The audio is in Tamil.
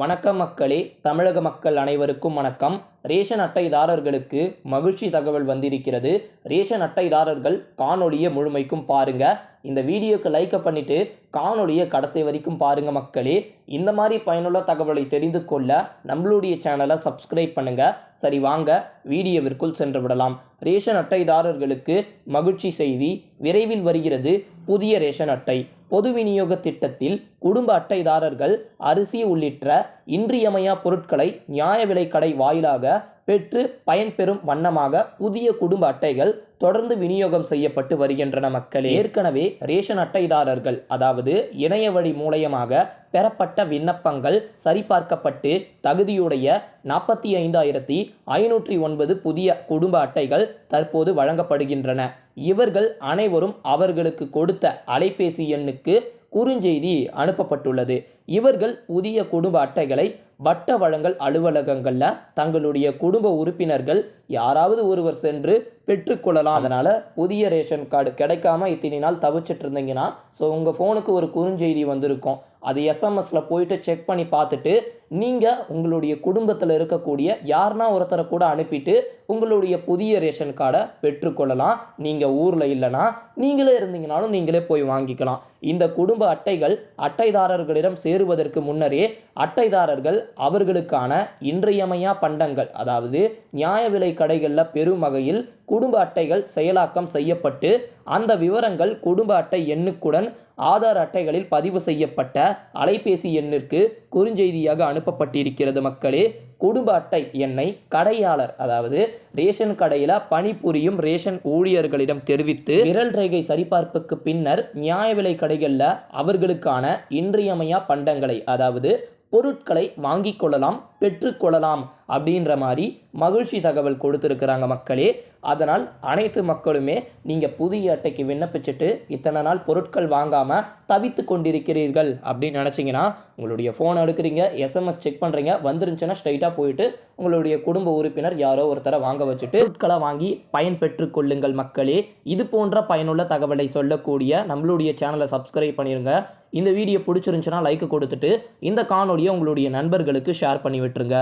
வணக்கம் மக்களே தமிழக மக்கள் அனைவருக்கும் வணக்கம். ரேஷன் அட்டைதாரர்களுக்கு மகிழ்ச்சி தகவல் வந்திருக்கிறது. ரேஷன் அட்டைதாரர்கள் காணொலியை முழுமைக்கும் பாருங்க. இந்த வீடியோக்கு லைக்கை பண்ணிவிட்டு காணொலியை கடைசி வரைக்கும் பாருங்க மக்களே. இந்த மாதிரி பயனுள்ள தகவலை தெரிந்து கொள்ள நம்மளுடைய சேனலை சப்ஸ்கிரைப் பண்ணுங்க. சரி வாங்க வீடியோவிற்குள் சென்று விடலாம். ரேஷன் அட்டைதாரர்களுக்கு மகிழ்ச்சி செய்தி விரைவில் வருகிறது. புதிய ரேஷன் அட்டை பொது விநியோக திட்டத்தில் குடும்ப அட்டைதாரர்கள் அரிசி உள்ளிட்ட இன்றியமையா பொருட்களை நியாய விலைக்கடை வாயிலாக பெற்று பயன்பெறும் வண்ணமாக புதிய குடும்ப அட்டைகள் தொடர்ந்து விநியோகம் செய்யப்பட்டு வருகின்றன மக்களே. ஏற்கனவே ரேஷன் அட்டைதாரர்கள் அதாவது இணைய வழி மூலயமாக பெறப்பட்ட விண்ணப்பங்கள் சரிபார்க்கப்பட்டு தகுதியுடைய நாற்பத்தி ஐந்தாயிரத்தி ஐநூற்றி ஒன்பது புதிய குடும்ப அட்டைகள் தற்போது வழங்கப்படுகின்றன. இவர்கள் அனைவரும் அவர்களுக்கு கொடுத்த அலைபேசி எண்ணுக்கு குறுஞ்செய்தி அனுப்பப்பட்டுள்ளது. இவர்கள் புதிய குடும்ப அட்டைகளை வட்ட வழங்கல் அலுவலகங்களில் தங்களுடைய குடும்ப உறுப்பினர்கள் யாராவது ஒருவர் சென்று பெற்றுக்கொள்ளலாம் அதனால் புதிய ரேஷன் கார்டு கிடைக்காம இத்தனை நாள் தவிச்சிட்டு இருந்தீங்கன்னா ஸோ உங்கள் ஃபோனுக்கு ஒரு குறுஞ்செய்தி வந்திருக்கும். அது எஸ்எம்எஸில் போயிட்டு செக் பண்ணி பார்த்துட்டு நீங்கள் உங்களுடைய குடும்பத்தில் இருக்கக்கூடிய யாருனா ஒருத்தரை கூட அனுப்பிட்டு உங்களுடைய புதிய ரேஷன் கார்டை பெற்றுக்கொள்ளலாம் நீங்கள் ஊரில் இல்லைன்னா நீங்களே இருந்தீங்கனாலும் நீங்களே போய் வாங்கிக்கலாம். இந்த குடும்ப அட்டைகள் அட்டைதாரர்களிடம் சேருவதற்கு முன்னரே அட்டைதாரர்கள் அவர்களுக்கான இன்றியமையா பண்டங்கள் அதாவது நியாய விலை கடைகளில் பெரும் வகையில் குடும்ப அட்டைகள் செயலாக்கம் செய்யப்பட்டு அந்த விவரங்கள் குடும்ப அட்டை எண்ணுக்குடன் ஆதார் அட்டைகளில் பதிவு செய்யப்பட்ட அலைபேசி எண்ணிற்கு குறுஞ்செய்தியாக அனுப்பப்பட்டிருக்கிறது மக்களே. குடும்ப அட்டை எண்ணை கடையாளர் அதாவது ரேஷன் கடையில் பணிபுரியும் ரேஷன் ஊழியர்களிடம் தெரிவித்து விரல் ரேகை சரிபார்ப்புக்கு பின்னர் நியாய விலை கடைகளில் அவர்களுக்கான இன்றியமையா பண்டங்களை அதாவது பொருட்களை வாங்கிக் கொள்ளலாம் பெற்றுக்கொள்ளலாம் அப்படின்ற மாதிரி மகிழ்ச்சி தகவல் கொடுத்துருக்குறாங்க மக்களே. அதனால் அனைத்து மக்களுமே நீங்கள் புதிய அட்டைக்கு விண்ணப்பிச்சுட்டு இத்தனை நாள் பொருட்கள் வாங்காமல் தவித்து கொண்டிருக்கிறீர்கள் அப்படின்னு நினச்சிங்கன்னா உங்களுடைய ஃபோன் எடுக்கிறீங்க எஸ்எம்எஸ் செக் பண்ணுறீங்க வந்துருந்துச்சுன்னா ஸ்ட்ரைட்டாக போயிட்டு உங்களுடைய குடும்ப உறுப்பினர் யாரோ ஒருத்தரை வாங்க வச்சுட்டு பொருட்களை வாங்கி பயன் பெற்று கொள்ளுங்கள் மக்களே. இது போன்ற பயனுள்ள தகவலை சொல்லக்கூடிய நம்மளுடைய சேனலை சப்ஸ்கிரைப் பண்ணிடுங்க இந்த வீடியோ பிடிச்சிருந்துச்சுன்னா லைக் கொடுத்துட்டு இந்த காணொலியை உங்களுடைய நண்பர்களுக்கு ஷேர் பண்ணி விட்டுருங்க.